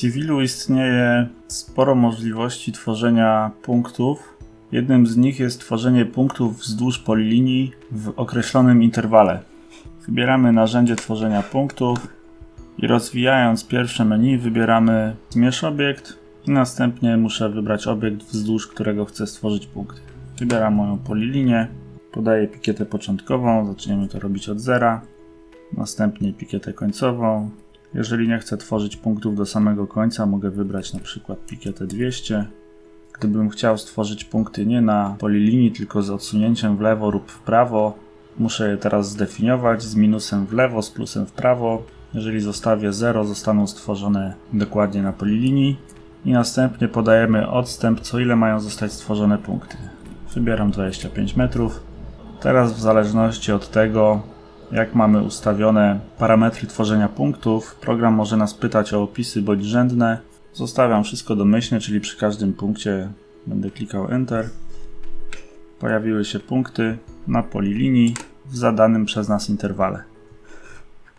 Civilu istnieje sporo możliwości tworzenia punktów. Jednym z nich jest tworzenie punktów wzdłuż polilinii w określonym interwale. Wybieramy narzędzie tworzenia punktów i rozwijając pierwsze menu wybieramy zmierz obiekt i następnie muszę wybrać obiekt wzdłuż którego chcę stworzyć punkty. Wybieram moją polilinię, podaję pikietę początkową, zaczniemy to robić od zera, następnie pikietę końcową. Jeżeli nie chcę tworzyć punktów do samego końca, mogę wybrać na przykład pikietę 200. Gdybym chciał stworzyć punkty nie na polilinii, tylko z odsunięciem w lewo lub w prawo, muszę je teraz zdefiniować z minusem w lewo, z plusem w prawo. Jeżeli zostawię 0, zostaną stworzone dokładnie na polilinii i następnie podajemy odstęp, co ile mają zostać stworzone punkty. Wybieram 25 metrów. Teraz w zależności od tego, jak mamy ustawione parametry tworzenia punktów, program może nas pytać o opisy bądź rzędne. Zostawiam wszystko domyślnie, czyli przy każdym punkcie będę klikał Enter. Pojawiły się punkty na polilinii w zadanym przez nas interwale.